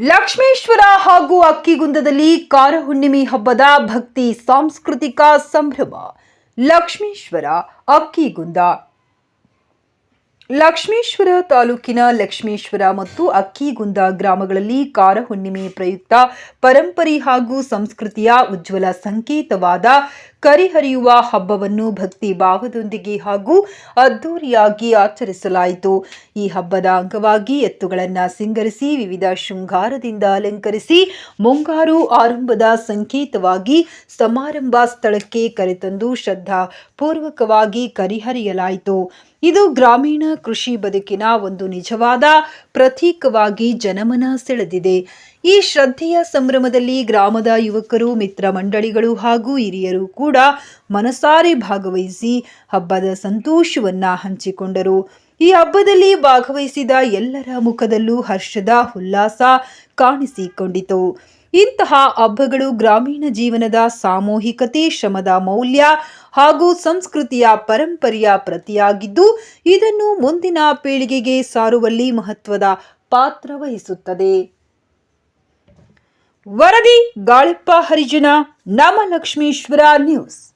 ಲಕ್ಷ್ಮೇಶ್ವರ ಹಾಗೂ ಅಕ್ಕಿಗುಂದದಲ್ಲಿ ಕಾರ ಹುಣ್ಣಿಮೆ ಹಬ್ಬದ ಭಕ್ತಿ ಸಾಂಸ್ಕೃತಿಕ ಸಂಭ್ರಮ. ಲಕ್ಷ್ಮೇಶ್ವರ ಅಕ್ಕಿಗುಂದ ಲಕ್ಷ್ಮೇಶ್ವರ ತಾಲೂಕಿನ ಲಕ್ಷ್ಮೇಶ್ವರ ಮತ್ತು ಅಕ್ಕಿಗುಂದ ಗ್ರಾಮಗಳಲ್ಲಿ ಕಾರ ಹುಣ್ಣಿಮೆ ಪ್ರಯುಕ್ತ ಪರಂಪರೆ ಹಾಗೂ ಸಂಸ್ಕೃತಿಯ ಉಜ್ವಲ ಸಂಕೇತವಾದ ಕರಿಹರಿಯುವ ಹಬ್ಬವನ್ನು ಭಕ್ತಿ ಭಾವದೊಂದಿಗೆ ಹಾಗೂ ಅದ್ದೂರಿಯಾಗಿ ಆಚರಿಸಲಾಯಿತು. ಈ ಹಬ್ಬದ ಅಂಗವಾಗಿ ಎತ್ತುಗಳನ್ನು ಸಿಂಗರಿಸಿ, ವಿವಿಧ ಶೃಂಗಾರದಿಂದ ಅಲಂಕರಿಸಿ, ಮುಂಗಾರು ಆರಂಭದ ಸಂಕೇತವಾಗಿ ಸಮಾರಂಭ ಸ್ಥಳಕ್ಕೆ ಕರೆತಂದು ಶ್ರದ್ಧಾ ಪೂರ್ವಕವಾಗಿ ಕರಿಹರಿಯಲಾಯಿತು. ಇದು ಗ್ರಾಮೀಣ ಕೃಷಿ ಬದುಕಿನ ಒಂದು ನಿಜವಾದ ಪ್ರತೀಕವಾಗಿ ಜನಮನ ಸೆಳೆದಿದೆ. ಈ ಶ್ರದ್ಧೆಯ ಸಂಭ್ರಮದಲ್ಲಿ ಗ್ರಾಮದ ಯುವಕರು, ಮಿತ್ರ ಮಂಡಳಿಗಳು ಹಾಗೂ ಹಿರಿಯರು ಕೂಡ ಮನಸಾರೆ ಭಾಗವಹಿಸಿ ಹಬ್ಬದ ಸಂತೋಷವನ್ನ ಹಂಚಿಕೊಂಡರು. ಈ ಹಬ್ಬದಲ್ಲಿ ಭಾಗವಹಿಸಿದ ಎಲ್ಲರ ಮುಖದಲ್ಲೂ ಹರ್ಷದ, ಉಲ್ಲಾಸ ಕಾಣಿಸಿಕೊಂಡಿತು. ಇಂತಹ ಹಬ್ಬಗಳು ಗ್ರಾಮೀಣ ಜೀವನದ ಸಾಮೂಹಿಕತೆ, ಶ್ರಮದ ಮೌಲ್ಯ ಹಾಗೂ ಸಂಸ್ಕೃತಿಯ ಪರಂಪರೆಯ ಪ್ರತಿಯಾಗಿದ್ದು, ಇದನ್ನು ಮುಂದಿನ ಪೀಳಿಗೆಗೆ ಸಾರುವಲ್ಲಿ ಮಹತ್ವದ ಪಾತ್ರ ವಹಿಸುತ್ತದೆ. ವರದಿ, ಗಾಳಿಪ್ಪ ಹರಿಜನ ನಮ ಲಕ್ಷ್ಮೀಶ್ವರ ನ್ಯೂಸ್.